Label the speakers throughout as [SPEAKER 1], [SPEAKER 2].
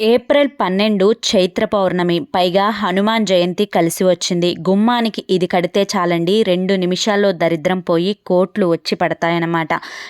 [SPEAKER 1] April పన్నెండు చైత్ర పౌర్ణమి. పైగా హనుమాన్ జయంతి కలిసి వచ్చింది. గుమ్మానికి ఇది కడితే చాలండి. రెండు నిమిషాల్లో దరిద్రం పోయి కోట్లు వచ్చి పడతాయన్నమాట.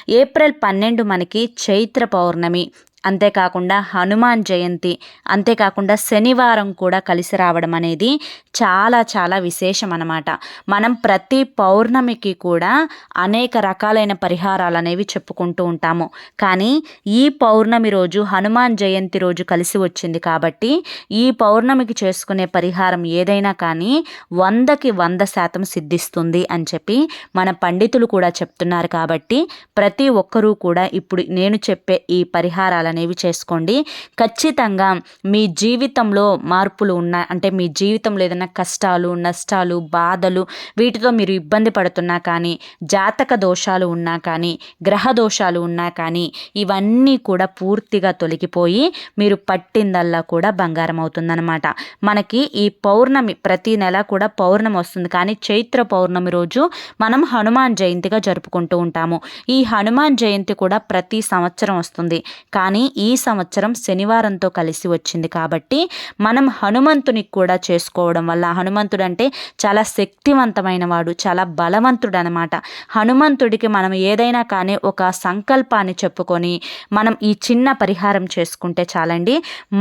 [SPEAKER 1] ఏప్రిల్ పన్నెండు మనకి చైత్ర పౌర్ణమి. అంతేకాకుండా హనుమాన్ జయంతి అంతేకాకుండా శనివారం కూడా కలిసి రావడం అనేది చాలా చాలా విశేషం అనమాట మనం ప్రతి పౌర్ణమికి కూడా అనేక రకాలైన పరిహారాలు అనేవి చెప్పుకుంటూ ఉంటాము. కానీ ఈ పౌర్ణమి రోజు హనుమాన్ జయంతి రోజు కలిసి వచ్చింది కాబట్టి ఈ పౌర్ణమికి చేసుకునే పరిహారం ఏదైనా కానీ వందకి వంద శాతం సిద్ధిస్తుంది అని చెప్పి మన పండితులు కూడా చెప్తున్నారు కాబట్టి ప్రతి ఒక్కరూ కూడా ఇప్పుడు నేను చెప్పే ఈ పరిహారాలు అనేవి చేసుకోండి. ఖచ్చితంగా మీ జీవితంలో మార్పులు ఉన్న అంటే మీ జీవితంలో ఏదైనా కష్టాలు నష్టాలు బాధలు వీటితో మీరు ఇబ్బంది పడుతున్నా కానీ జాతక దోషాలు ఉన్నా కానీ గ్రహ దోషాలు ఉన్నా కానీ ఇవన్నీ కూడా పూర్తిగా తొలగిపోయి మీరు పట్టిందల్లా కూడా బంగారం అవుతుందన్నమాట. మనకి ఈ పౌర్ణమి ప్రతి నెల కూడా పౌర్ణమి వస్తుంది. కానీ చైత్ర పౌర్ణమి రోజు మనం హనుమాన్ జయంతిగా జరుపుకుంటూ ఉంటాము. ఈ హనుమాన్ జయంతి కూడా ప్రతి సంవత్సరం వస్తుంది. కానీ ఈ సంవత్సరం శనివారంతో కలిసి వచ్చింది. కాబట్టి మనం హనుమంతుని కూడా చేసుకోవడం వల్ల హనుమంతుడు అంటే చాలా శక్తివంతమైన వాడు చాలా బలవంతుడు అనమాట హనుమంతుడికి మనం ఏదైనా కానీ ఒక సంకల్పాన్ని చెప్పుకొని మనం ఈ చిన్న పరిహారం చేసుకుంటే చాలండి.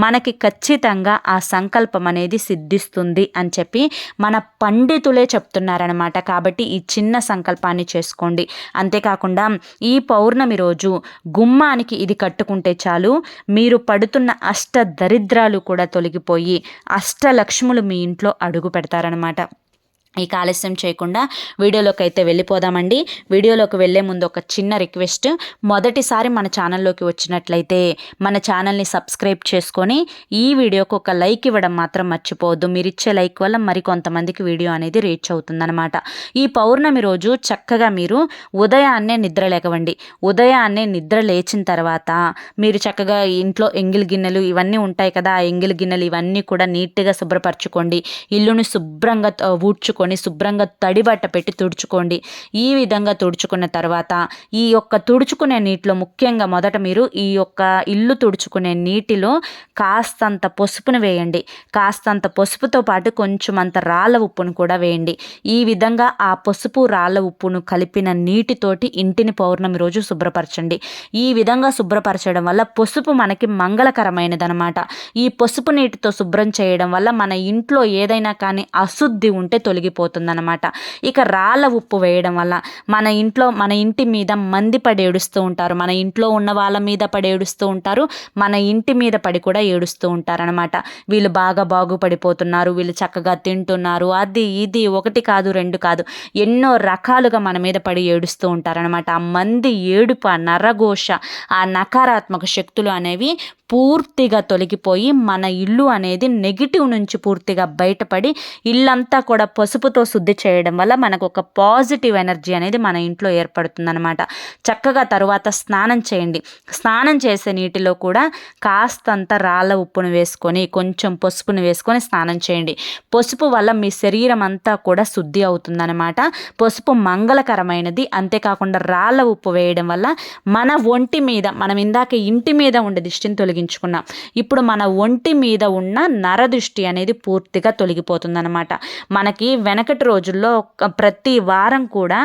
[SPEAKER 1] మనకి ఖచ్చితంగా ఆ సంకల్పం అనేది సిద్ధిస్తుంది అని చెప్పి మన పండితులే చెప్తున్నారనమాట. కాబట్టి ఈ చిన్న సంకల్పాన్ని చేసుకోండి. అంతేకాకుండా ఈ పౌర్ణమి రోజు గుమ్మానికి ఇది కట్టుకుంటే దోషాలు మీరు పడుతున్న అష్ట దరిద్రాలు కూడా తొలగిపోయి అష్టలక్ష్ములు మీ ఇంట్లో అడుగు పెడతారనమాట ఈ ఆలస్యం చేయకుండా వీడియోలోకి అయితే వెళ్ళిపోదామండి. వీడియోలోకి వెళ్ళే ముందు ఒక చిన్న రిక్వెస్ట్. మొదటిసారి మన ఛానల్లోకి వచ్చినట్లయితే మన ఛానల్ని సబ్స్క్రైబ్ చేసుకొని ఈ వీడియోకి ఒక లైక్ ఇవ్వడం మాత్రం మర్చిపోవద్దు. మీరు ఇచ్చే లైక్ వల్ల మరి కొంతమందికి వీడియో అనేది రీచ్ అవుతుందన్నమాట. ఈ పౌర్ణమి రోజు చక్కగా మీరు ఉదయాన్నే నిద్ర లేకవండి. ఉదయాన్నే నిద్ర లేచిన తర్వాత మీరు చక్కగా ఇంట్లో ఎంగిల్ గిన్నెలు ఇవన్నీ ఉంటాయి కదా ఆ ఎంగిల్ గిన్నెలు ఇవన్నీ కూడా నీట్గా శుభ్రపరచుకోండి. ఇల్లుని శుభ్రంగా ఊడ్చుకోండి. తీసుకొని శుభ్రంగా తడిబట్ట పెట్టి తుడుచుకోండి. ఈ విధంగా తుడుచుకున్న తర్వాత ఈ యొక్క తుడుచుకునే నీటిలో ముఖ్యంగా మొదట మీరు ఈ యొక్క ఇల్లు తుడుచుకునే నీటిలో కాస్తంత పసుపును వేయండి. కాస్తంత పసుపుతో పాటు కొంచెం అంత రాళ్ళ ఉప్పును కూడా వేయండి. ఈ విధంగా ఆ పసుపు రాళ్ళ ఉప్పును కలిపిన నీటితోటి ఇంటిని పౌర్ణమి రోజు శుభ్రపరచండి. ఈ విధంగా శుభ్రపరచడం వల్ల పసుపు మనకి మంగళకరమైనదనమాట ఈ పసుపు నీటితో శుభ్రం చేయడం వల్ల మన ఇంట్లో ఏదైనా కానీ అశుద్ధి ఉంటే తొలగి అనమాట ఇక రాళ్ళ ఉప్పు వేయడం వల్ల మన ఇంట్లో మన ఇంటి మీద మంది పడి ఏడుస్తూ ఉంటారు. మన ఇంట్లో ఉన్న వాళ్ళ మీద పడి ఏడుస్తూ ఉంటారు. మన ఇంటి మీద పడి కూడా ఏడుస్తూ ఉంటారనమాట వీళ్ళు బాగా బాగుపడిపోతున్నారు. వీళ్ళు చక్కగా తింటున్నారు. అది ఇది ఒకటి కాదు రెండు కాదు. ఎన్నో రకాలుగా మన మీద పడి ఏడుస్తూ ఉంటారనమాట ఆ మంది ఏడుపు ఆ నరఘోష ఆ నకారాత్మక శక్తులు అనేవి పూర్తిగా తొలగిపోయి మన ఇల్లు అనేది నెగిటివ్ నుంచి పూర్తిగా బయటపడి ఇల్లంతా కూడా పసుపు పసుపుతో శుద్ధి చేయడం వల్ల మనకు ఒక పాజిటివ్ ఎనర్జీ అనేది మన ఇంట్లో ఏర్పడుతుందనమాట చక్కగా తరువాత స్నానం చేయండి. స్నానం చేసే నీటిలో కూడా కాస్తంత రాళ్ళ ఉప్పును వేసుకొని కొంచెం పసుపును వేసుకొని స్నానం చేయండి. పసుపు వల్ల మీ శరీరం అంతా కూడా శుద్ధి అవుతుందనమాట పసుపు మంగళకరమైనది. అంతేకాకుండా రాళ్ళ ఉప్పు వేయడం వల్ల మన ఒంటి మీద మనం ఇందాక ఇంటి మీద ఉండే దిష్టిని తొలగించుకున్నాం. ఇప్పుడు మన ఒంటి మీద ఉన్న నరదృష్టి అనేది పూర్తిగా తొలగిపోతుందనమాట మనకి వెనకటి రోజుల్లో ప్రతి వారం కూడా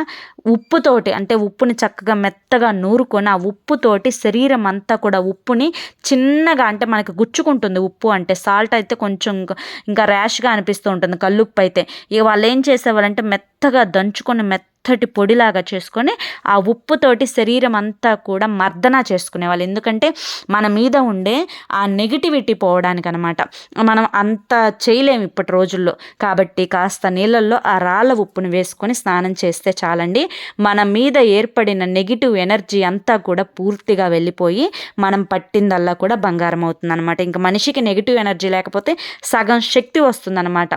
[SPEAKER 1] ఉప్పుతోటి అంటే ఉప్పుని చక్కగా మెత్తగా నూరుకొని ఆ ఉప్పుతోటి శరీరం అంతా కూడా ఉప్పుని చిన్నగా అంటే మనకి గుచ్చుకుంటుంది ఉప్పు అంటే. సాల్ట్ అయితే కొంచెం ఇంకా ర్యాష్గా అనిపిస్తూ ఉంటుంది. కల్లుప్పు అయితే ఇక వాళ్ళు ఏం చేసేవాళ్ళంటే మెత్తగా దంచుకొని మెత్తటి పొడిలాగా చేసుకొని ఆ ఉప్పుతోటి శరీరం అంతా కూడా మర్దన చేసుకునేవాళ్ళు. ఎందుకంటే మన మీద ఉండే ఆ నెగిటివిటీ పోవడానికి అనమాట మనం అంత చేయలేము ఇప్పటి రోజుల్లో. కాబట్టి కాస్త నీళ్ళల్లో ఆ రాళ్ళ ఉప్పును వేసుకొని స్నానం చేస్తే చాలండి. మన మీద ఏర్పడిన నెగిటివ్ ఎనర్జీ అంతా కూడా పూర్తిగా వెళ్ళిపోయి మనం పట్టిందల్లా కూడా బంగారం అవుతుంది అనమాట ఇంకా మనిషికి నెగిటివ్ ఎనర్జీ లేకపోతే సగం శక్తి వస్తుందన్నమాట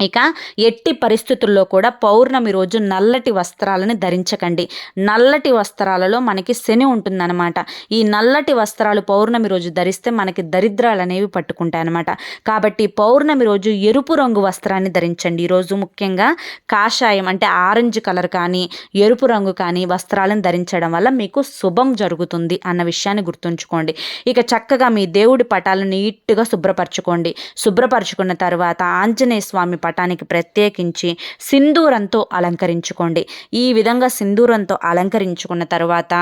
[SPEAKER 1] ఇక ఎట్టి పరిస్థితుల్లో కూడా పౌర్ణమి రోజు నల్లటి వస్త్రాలను ధరించకండి. నల్లటి వస్త్రాలలో మనకి శని ఉంటుందన్నమాట. ఈ నల్లటి వస్త్రాలు పౌర్ణమి రోజు ధరిస్తే మనకి దరిద్రాలు అనేవి పట్టుకుంటాయి అనమాట కాబట్టి పౌర్ణమి రోజు ఎరుపు రంగు వస్త్రాన్ని ధరించండి. ఈరోజు ముఖ్యంగా కాషాయం అంటే ఆరెంజ్ కలర్ కానీ ఎరుపు రంగు కానీ వస్త్రాలను ధరించడం వల్ల మీకు శుభం జరుగుతుంది అన్న విషయాన్ని గుర్తుంచుకోండి. ఇక చక్కగా మీ దేవుడి పటాలను నీట్గా శుభ్రపరచుకోండి. శుభ్రపరచుకున్న తర్వాత ఆంజనేయ స్వామి పటానికి ప్రత్యేకించి సింధూరంతో అలంకరించుకోండి. ఈ విధంగా సింధూరంతో అలంకరించుకున్న తర్వాత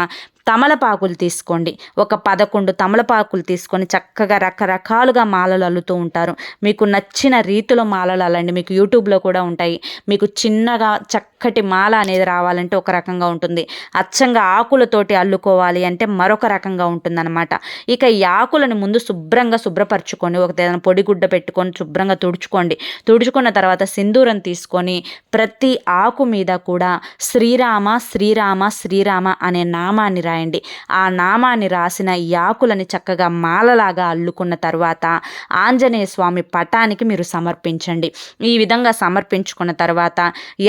[SPEAKER 1] తమలపాకులు తీసుకోండి. ఒక పదకొండు తమలపాకులు తీసుకొని చక్కగా రకరకాలుగా మాలలు అల్లుతూ ఉంటారు. మీకు నచ్చిన రీతిలో మాలలు అల్లండి. మీకు యూట్యూబ్లో కూడా ఉంటాయి. మీకు చిన్నగా చక్కటి మాల అనేది రావాలంటే ఒక రకంగా ఉంటుంది. అచ్చంగా ఆకులతోటి అల్లుకోవాలి అంటే మరొక రకంగా ఉంటుందన్నమాట. ఇక ఈ ఆకులను ముందు శుభ్రంగా శుభ్రపరచుకొని ఒక ఏదైనా పొడిగుడ్డ పెట్టుకొని శుభ్రంగా తుడుచుకోండి. తుడుచుకున్న తర్వాత సింధూరం తీసుకొని ప్రతి ఆకు మీద కూడా శ్రీరామ శ్రీరామ శ్రీరామ అనే నామాన్ని రాయండి. ఆ నామాన్ని రాసిన యాకులని చక్కగా మాలలాగా అల్లుకున్న తర్వాత ఆంజనేయ స్వామి పటానికి మీరు సమర్పించండి. ఈ విధంగా సమర్పించుకున్న తర్వాత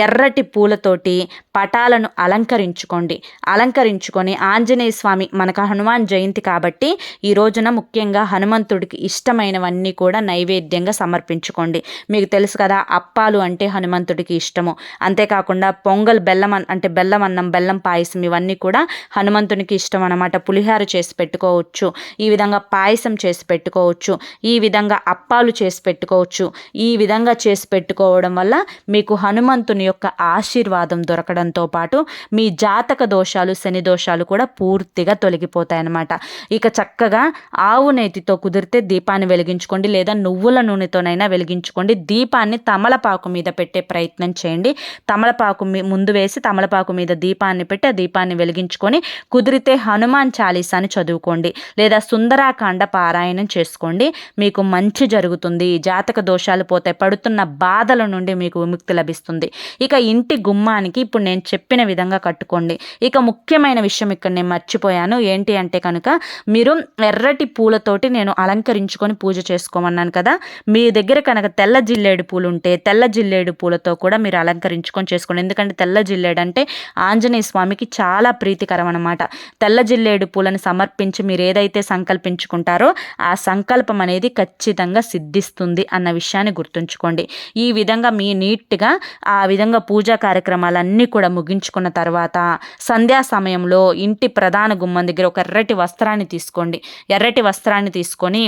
[SPEAKER 1] ఎర్రటి పూలతోటి పటాలను అలంకరించుకోండి. అలంకరించుకొని ఆంజనేయ స్వామి మనకు హనుమాన్ జయంతి కాబట్టి ఈ రోజున ముఖ్యంగా హనుమంతుడికి ఇష్టమైనవన్నీ కూడా నైవేద్యంగా సమర్పించుకోండి. మీకు తెలుసు కదా అప్పాలు అంటే హనుమంతుడికి ఇష్టము. అంతేకాకుండా పొంగల్ బెల్లం అంటే బెల్లం అన్నం బెల్లం పాయసం ఇవన్నీ కూడా హనుమంతుడి భగవంతునికి ఇష్టం అనమాట పులిహార చేసి పెట్టుకోవచ్చు. ఈ విధంగా పాయసం చేసి పెట్టుకోవచ్చు. ఈ విధంగా అప్పాలు చేసి పెట్టుకోవచ్చు. ఈ విధంగా చేసి పెట్టుకోవడం వల్ల మీకు హనుమంతుని యొక్క ఆశీర్వాదం దొరకడంతో పాటు మీ జాతక దోషాలు శని దోషాలు కూడా పూర్తిగా తొలగిపోతాయన్నమాట. ఇక చక్కగా ఆవు నేతితో కుదిరితే దీపాన్ని వెలిగించుకోండి లేదా నువ్వుల నూనెతోనైనా వెలిగించుకోండి. దీపాన్ని తమలపాకు మీద పెట్టే ప్రయత్నం చేయండి. తమలపాకు ముందు వేసి తమలపాకు మీద దీపాన్ని పెట్టి ఆ దీపాన్ని వెలిగించుకొని కుదిరితే హనుమాన్ చాలీసాని చదువుకోండి లేదా సుందరాకాండ పారాయణం చేసుకోండి. మీకు మంచి జరుగుతుంది. జాతక దోషాలు పోతే పడుతున్న బాధల నుండి మీకు విముక్తి లభిస్తుంది. ఇక ఇంటి గుమ్మానికి ఇప్పుడు నేను చెప్పిన విధంగా కట్టుకోండి. ఇక ముఖ్యమైన విషయం ఇక్కడ నేను మర్చిపోయాను. ఏంటి అంటే కనుక మీరు ఎర్రటి పూలతోటి నేను అలంకరించుకొని పూజ చేసుకోమన్నాను కదా. మీ దగ్గర కనుక తెల్ల జిల్లేడు పూలు ఉంటే తెల్ల జిల్లేడు పూలతో కూడా మీరు అలంకరించుకొని చేసుకోండి. ఎందుకంటే తెల్ల జిల్లేడు అంటే ఆంజనేయ స్వామికి చాలా ప్రీతికరం అనమాట తెల్ల జిల్లేడు పూలను సమర్పించి మీరు ఏదైతే సంకల్పించుకుంటారో ఆ సంకల్పం అనేది ఖచ్చితంగా సిద్ధిస్తుంది అన్న విషయాన్ని గుర్తుంచుకోండి. ఈ విధంగా మీ నీట్గా ఆ విధంగా పూజా కార్యక్రమాలన్నీ కూడా ముగించుకున్న తర్వాత సంధ్యా సమయంలో ఇంటి ప్రధాన గుమ్మం దగ్గర ఒక ఎర్రటి వస్త్రాన్ని తీసుకోండి. ఎర్రటి వస్త్రాన్ని తీసుకొని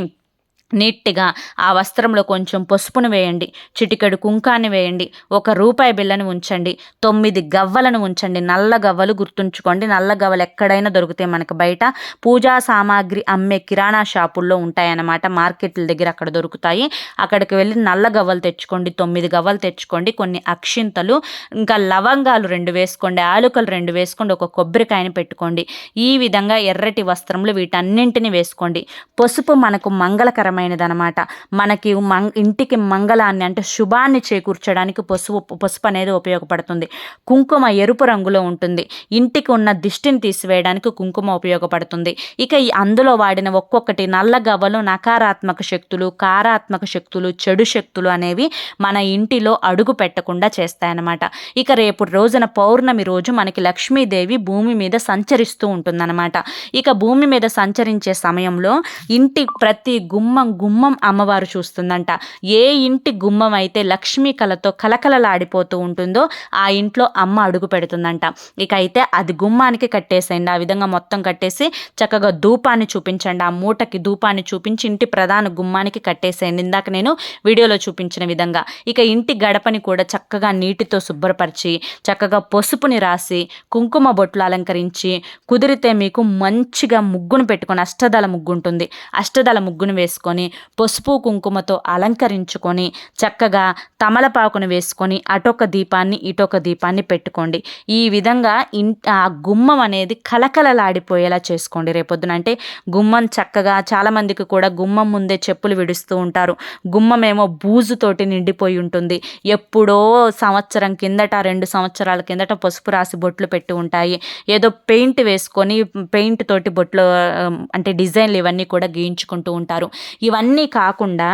[SPEAKER 1] నీట్గా ఆ వస్త్రంలో కొంచెం పసుపును వేయండి చిటికెడు కుంకాన్ని వేయండి ఒక రూపాయి బిల్లను ఉంచండి తొమ్మిది గవ్వలను ఉంచండి నల్ల గవ్వలు గుర్తుంచుకోండి. నల్ల గవ్వలు ఎక్కడైనా దొరుకుతాయి మనకు బయట. పూజా సామాగ్రి అమ్మే కిరాణా షాపుల్లో ఉంటాయన్నమాట. మార్కెట్ల దగ్గర అక్కడ దొరుకుతాయి. అక్కడికి వెళ్ళి నల్ల గవ్వలు తెచ్చుకోండి తొమ్మిది గవ్వలు తెచ్చుకోండి కొన్ని అక్షింతలు ఇంకా లవంగాలు రెండు వేసుకోండి ఆలుకలు రెండు వేసుకోండి ఒక కొబ్బరికాయని పెట్టుకోండి. ఈ విధంగా ఎర్రటి వస్త్రములు వీటన్నింటిని వేసుకోండి. పసుపు మనకు మంగళకరం అనమాట మనకి మంగ్ ఇంటికి మంగళాన్ని అంటే శుభాన్ని చేకూర్చడానికి పసుపు పసుపు అనేది ఉపయోగపడుతుంది. కుంకుమ ఎరుపు రంగులో ఉంటుంది. ఇంటికి ఉన్న దిష్టిని తీసివేయడానికి కుంకుమ ఉపయోగపడుతుంది. ఇక అందులో వాడిన ఒక్కొక్కటి నల్ల గవ్వలు నకారాత్మక శక్తులు కారాత్మక శక్తులు చెడు శక్తులు అనేవి మన ఇంటిలో అడుగు పెట్టకుండా చేస్తాయన్నమాట. ఇక రేపు రోజున పౌర్ణమి రోజు మనకి లక్ష్మీదేవి భూమి మీద సంచరిస్తూ ఉంటుందన్నమాట. ఇక భూమి మీద సంచరించే సమయంలో ఇంటి ప్రతి గుమ్మం గుమ్మం అమ్మవారు చూస్తుందంట. ఏ ఇంటి గుమ్మం అయితే లక్ష్మీ కళతో కలకలలాడిపోతూ ఉంటుందో ఆ ఇంట్లో అమ్మ అడుగు పెడుతుందంట. ఇక అయితే అది గుమ్మానికి కట్టేసేయండి. ఆ విధంగా మొత్తం కట్టేసి చక్కగా ధూపాన్ని చూపించండి. ఆ మూటకి ధూపాన్ని చూపించి ఇంటి ప్రధాన గుమ్మానికి కట్టేసేయండి. ఇందాక నేను వీడియోలో చూపించిన విధంగా. ఇక ఇంటి గడపని కూడా చక్కగా నీటితో శుభ్రపరిచి చక్కగా పసుపుని రాసి కుంకుమ బొట్లు అలంకరించి కుదిరితే మీకు మంచిగా ముగ్గును పెట్టుకొని అష్టదళ ముగ్గు ఉంటుంది. అష్టదళ ముగ్గును వేసుకొని పసుపు కుంకుమతో అలంకరించుకొని చక్కగా తమలపాకును వేసుకొని అటొక దీపాన్ని ఇటొక దీపాన్ని పెట్టుకోండి. ఈ విధంగా ఇన్ ఆ గుమ్మం అనేది కలకలలాడిపోయేలా చేసుకోండి. రేపొద్దున అంటే గుమ్మం చక్కగా చాలామందికి కూడా గుమ్మం ముందే చెప్పులు విడుస్తూ ఉంటారు. గుమ్మం ఏమో బూజుతోటి నిండిపోయి ఉంటుంది. ఎప్పుడో సంవత్సరం కిందట రెండు సంవత్సరాల కిందట పసుపు రాసి బొట్లు పెట్టి ఉంటాయి. ఏదో పెయింట్ వేసుకొని పెయింట్ తోటి బొట్లు అంటే డిజైన్లు ఇవన్నీ కూడా గీయించుకుంటూ ఉంటారు. ఇవన్నీ కాకుండా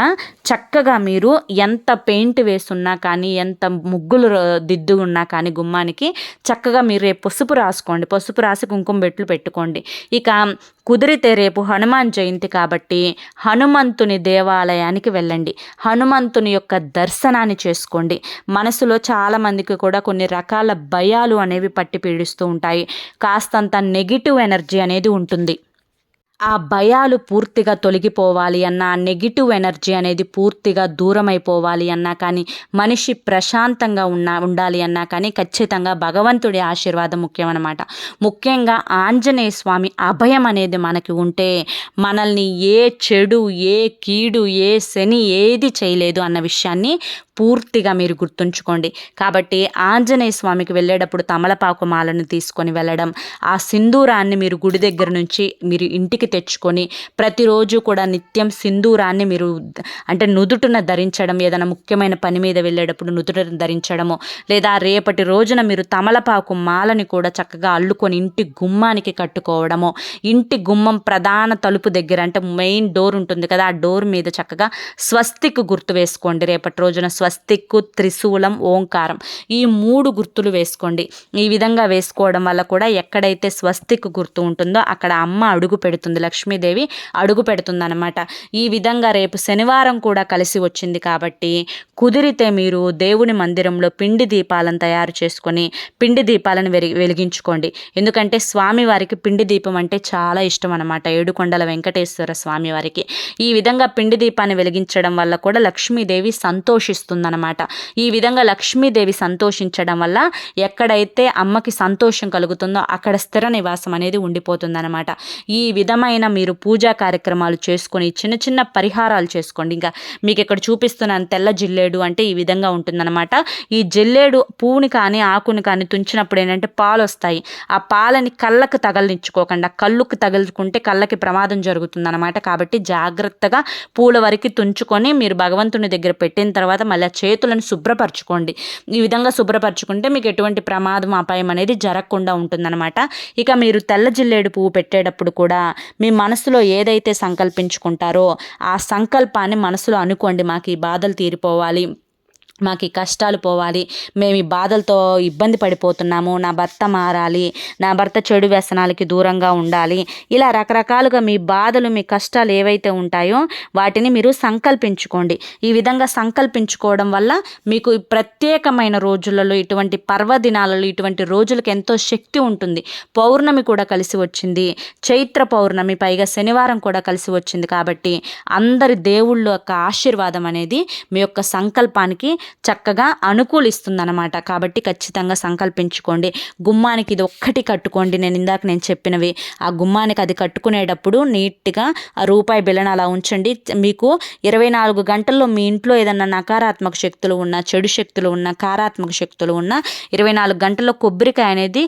[SPEAKER 1] చక్కగా మీరు ఎంత పెయింట్ వేసున్నా కానీ ఎంత ముగ్గులు దిద్దు ఉన్నా కానీ గుమ్మానికి చక్కగా మీరు రేపు పసుపు రాసుకోండి. పసుపు రాసి కుంకుమ బెట్లు పెట్టుకోండి. ఇక కుదిరితే రేపు హనుమాన్ జయంతి కాబట్టి హనుమంతుని దేవాలయానికి వెళ్ళండి. హనుమంతుని యొక్క దర్శనాన్ని చేసుకోండి. మనసులో చాలామందికి కూడా కొన్ని రకాల భయాలు అనేవి పట్టి పీడిస్తూ ఉంటాయి. కాస్తంత నెగిటివ్ ఎనర్జీ అనేది ఉంటుంది. ఆ భయాలు పూర్తిగా తొలగిపోవాలి అన్న నెగిటివ్ ఎనర్జీ అనేది పూర్తిగా దూరం అయిపోవాలి అన్నా కానీ మనిషి ప్రశాంతంగా ఉన్న ఉండాలి అన్నా కానీ ఖచ్చితంగా భగవంతుడి ఆశీర్వాదం ముఖ్యమన్నమాట. ముఖ్యంగా ఆంజనేయ స్వామి అభయం అనేది మనకి ఉంటే మనల్ని ఏ చెడు ఏ కీడు ఏ శని ఏది చేయలేదు అన్న విషయాన్ని పూర్తిగా మీరు గుర్తుంచుకోండి. కాబట్టి ఆంజనేయ స్వామికి వెళ్ళేటప్పుడు తమలపాకు మాలను తీసుకొని వెళ్ళడం ఆ సింధూరాన్ని మీరు గుడి దగ్గర నుంచి మీరు ఇంటికి తెచ్చుకొని ప్రతిరోజు కూడా నిత్యం సింధూరాన్ని మీరు అంటే నుదుటున ధరించడం ఏదైనా ముఖ్యమైన పని మీద వెళ్ళేటప్పుడు నుదుటను ధరించడము లేదా రేపటి రోజున మీరు తమలపాకు మాలని కూడా చక్కగా అల్లుకొని ఇంటి గుమ్మానికి కట్టుకోవడము ఇంటి గుమ్మం ప్రధాన తలుపు దగ్గర అంటే మెయిన్ డోర్ ఉంటుంది కదా ఆ డోర్ మీద చక్కగా స్వస్తికి గుర్తు వేసుకోండి. రేపటి రోజున స్వస్తిక్కు త్రిశూలం ఓంకారం ఈ మూడు గుర్తులు వేసుకోండి. ఈ విధంగా వేసుకోవడం వల్ల కూడా ఎక్కడైతే స్వస్తిక్ గుర్తు ఉంటుందో అక్కడ అమ్మ అడుగు పెడుతుంది లక్ష్మీదేవి అడుగు పెడుతుందన్నమాట. ఈ విధంగా రేపు శనివారం కూడా కలిసి వచ్చింది కాబట్టి కుదిరితే మీరు దేవుని మందిరంలో పిండి దీపాలను తయారు చేసుకొని పిండి దీపాలను వెలిగించుకోండి. ఎందుకంటే స్వామివారికి పిండి దీపం అంటే చాలా ఇష్టం అనమాట ఏడుకొండల వెంకటేశ్వర స్వామివారికి. ఈ విధంగా పిండి దీపాన్ని వెలిగించడం వల్ల కూడా లక్ష్మీదేవి సంతోషిస్తుంది. వస్తుందన్నమాట ఈ విధంగా లక్ష్మీదేవి సంతోషించడం వల్ల ఎక్కడైతే అమ్మకి సంతోషం కలుగుతుందో అక్కడ స్థిర నివాసం అనేది ఉండిపోతుందన్నమాట. ఈ విధమైన మీరు పూజా కార్యక్రమాలు చేసుకొని చిన్న చిన్న పరిహారాలు చేసుకోండి. ఇంకా మీకు ఇక్కడ చూపిస్తున్నాను తెల్ల జిల్లేడు అంటే ఈ విధంగా ఉంటుందన్నమాట. ఈ జిల్లేడు పువ్వుని కానీ ఆకుని కానీ తుంచినప్పుడు ఏంటంటే పాలు వస్తాయి ఆ పాలని కళ్ళకు తగలించుకోకుండా కళ్ళుకు తగులుకుంటే కళ్ళకి ప్రమాదం జరుగుతుందన్నమాట. కాబట్టి జాగ్రత్తగా పూల వరకు తుంచుకొని మీరు భగవంతుని దగ్గర పెట్టిన తర్వాత మళ్ళీ అలా చేతులను శుభ్రపరచుకోండి. ఈ విధంగా శుభ్రపరచుకుంటే మీకు ఎటువంటి ప్రమాదం అపాయం అనేది జరగకుండా ఉంటుందన్నమాట. ఇక మీరు తెల్ల జిల్లేడు పువ్వు పెట్టేటప్పుడు కూడా మీ మనసులో ఏదైతే సంకల్పించుకుంటారో ఆ సంకల్పాన్ని మనసులో అనుకోండి మాకు ఈ బాధలు తీరిపోవాలి. మాకు ఈ కష్టాలు పోవాలి. మేము ఈ బాధలతో ఇబ్బంది పడిపోతున్నాము. నా భర్త మారాలి. నా భర్త చెడు వ్యసనాలకి దూరంగా ఉండాలి. ఇలా రకరకాలుగా మీ బాధలు మీ కష్టాలు ఏవైతే ఉంటాయో వాటిని మీరు సంకల్పించుకోండి. ఈ విధంగా సంకల్పించుకోవడం వల్ల మీకు ప్రత్యేకమైన రోజులలో ఇటువంటి పర్వదినాలలో ఇటువంటి రోజులకు ఎంతో శక్తి ఉంటుంది. పౌర్ణమి కూడా కలిసి వచ్చింది. చైత్ర పౌర్ణమి పైగా శనివారం కూడా కలిసి వచ్చింది కాబట్టి అందరి దేవుళ్ళ యొక్క ఆశీర్వాదం అనేది మీ యొక్క సంకల్పానికి చక్కగా అనుకూలిస్తుందన్నమాట. కాబట్టి ఖచ్చితంగా సంకల్పించుకోండి. గుమ్మానికి ఇది ఒక్కటి కట్టుకోండి. నేను ఇందాక నేను చెప్పినవి. ఆ గుమ్మానికి అది కట్టుకునేటప్పుడు నీట్గా ఆ రూపాయి బిల్లను అలా ఉంచండి. మీకు ఇరవై నాలుగు గంటల్లో మీ ఇంట్లో ఏదన్నా నకారాత్మక శక్తులు ఉన్న చెడు శక్తులు ఉన్న కారాత్మక శక్తులు ఉన్న ఇరవై నాలుగు గంటల్లో కొబ్బరికాయ అనేది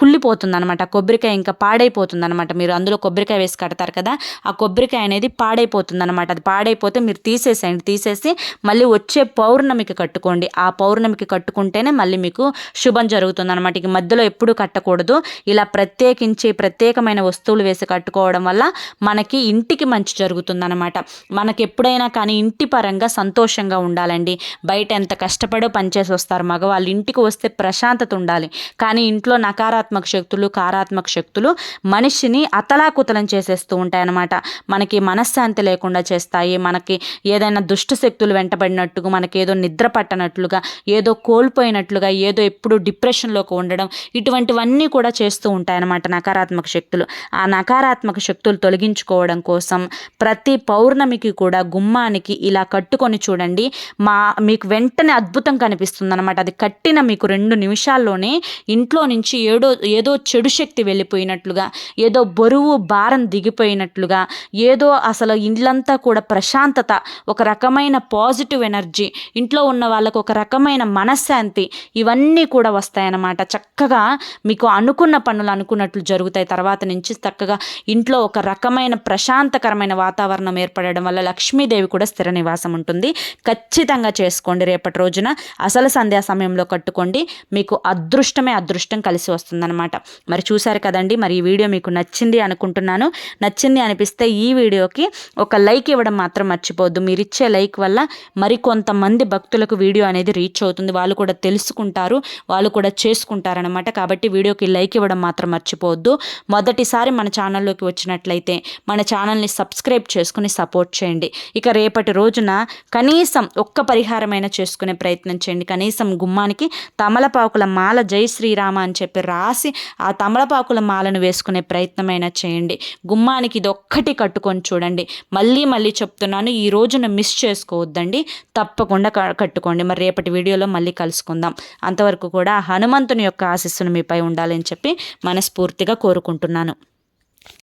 [SPEAKER 1] కుళ్ళిపోతుంది అనమాట కొబ్బరికాయ ఇంకా పాడైపోతుంది అనమాట మీరు అందులో కొబ్బరికాయ వేసి కడతారు కదా ఆ కొబ్బరికాయ అనేది పాడైపోతుంది అనమాట అది పాడైపోతే మీరు తీసేసేయండి. తీసేసి మళ్ళీ వచ్చే పౌర్ణ పౌర్ణమికి కట్టుకోండి. ఆ పౌర్ణమికి కట్టుకుంటేనే మళ్ళీ మీకు శుభం జరుగుతుంది అనమాట ఇక మధ్యలో ఎప్పుడు కట్టకూడదు. ఇలా ప్రత్యేకించి ప్రత్యేకమైన వస్తువులు వేసి కట్టుకోవడం వల్ల మనకి ఇంటికి మంచి జరుగుతుంది అనమాట మనకి ఎప్పుడైనా కానీ ఇంటి పరంగా సంతోషంగా ఉండాలండి. బయట ఎంత కష్టపడో పనిచేసి వస్తారు మగవాళ్ళు. ఇంటికి వస్తే ప్రశాంతత ఉండాలి. కానీ ఇంట్లో నకారాత్మక శక్తులు కారాత్మక శక్తులు మనిషిని అతలాకుతలం చేసేస్తూ ఉంటాయి అనమాట మనకి మనశ్శాంతి లేకుండా చేస్తాయి. మనకి ఏదైనా దుష్ట శక్తులు వెంటబడినట్టుగా మనకి ఏదో నిద్ర పట్టనట్లుగా ఏదో కోల్పోయినట్లుగా ఏదో ఎప్పుడు డిప్రెషన్లోకి ఉండడం ఇటువంటివన్నీ కూడా చేస్తూ ఉంటాయన్నమాట నకారాత్మక శక్తులు. ఆ నకారాత్మక శక్తులు తొలగించుకోవడం కోసం ప్రతి పౌర్ణమికి కూడా గుమ్మానికి ఇలా కట్టుకొని చూడండి మా మీకు వెంటనే అద్భుతం కనిపిస్తుంది అనమాట అది కట్టిన మీకు రెండు నిమిషాల్లోనే ఇంట్లో నుంచి ఏడో ఏదో చెడు శక్తి వెళ్ళిపోయినట్లుగా ఏదో బరువు భారం దిగిపోయినట్లుగా ఏదో అసలు ఇండ్లంతా కూడా ప్రశాంతత ఒక రకమైన పాజిటివ్ ఎనర్జీ ఇంటి ఇంట్లో ఉన్న వాళ్ళకు ఒక రకమైన మనశ్శాంతి ఇవన్నీ కూడా వస్తాయన్నమాట. చక్కగా మీకు అనుకున్న పనులు అనుకున్నట్లు జరుగుతాయి. తర్వాత నుంచి చక్కగా ఇంట్లో ఒక రకమైన ప్రశాంతకరమైన వాతావరణం ఏర్పడడం వల్ల లక్ష్మీదేవి కూడా స్థిర నివాసం ఉంటుంది. ఖచ్చితంగా చేసుకోండి రేపటి రోజున. అసలు సంధ్యా సమయంలో కట్టుకోండి. మీకు అదృష్టమే అదృష్టం కలిసి వస్తుందన్నమాట. మరి చూసారు కదండి మరి ఈ వీడియో మీకు నచ్చింది అనుకుంటున్నాను. నచ్చింది అనిపిస్తే ఈ వీడియోకి ఒక లైక్ ఇవ్వడం మాత్రం మర్చిపోవద్దు. మీరు ఇచ్చే లైక్ వల్ల మరికొంతమంది భక్తులకు వీడియో అనేది రీచ్ అవుతుంది. వాళ్ళు కూడా తెలుసుకుంటారు. వాళ్ళు కూడా చేసుకుంటారనమాట కాబట్టి వీడియోకి లైక్ ఇవ్వడం మాత్రం మర్చిపోవద్దు. మొదటిసారి మన ఛానల్లోకి వచ్చినట్లయితే మన ఛానల్ని సబ్స్క్రైబ్ చేసుకుని సపోర్ట్ చేయండి. ఇక రేపటి రోజున కనీసం ఒక్క పరిహారమైన చేసుకునే ప్రయత్నం చేయండి. కనీసం గుమ్మానికి తమలపాకుల మాల జై శ్రీరామ అని చెప్పి రాసి ఆ తమలపాకుల మాలను వేసుకునే ప్రయత్నమైనా చేయండి. గుమ్మానికి ఇది ఒక్కటి కట్టుకొని చూడండి. మళ్ళీ మళ్ళీ చెప్తున్నాను ఈ రోజున మిస్ చేసుకోవద్దండి. తప్పకుండా కట్టుకోండి. మరి రేపటి వీడియోలో మళ్ళీ కలుసుకుందాం. అంతవరకు కూడా హనుమంతుని యొక్క ఆశస్సును మీపై ఉండాలని చెప్పి మనస్ఫూర్తిగా కోరుకుంటున్నాను.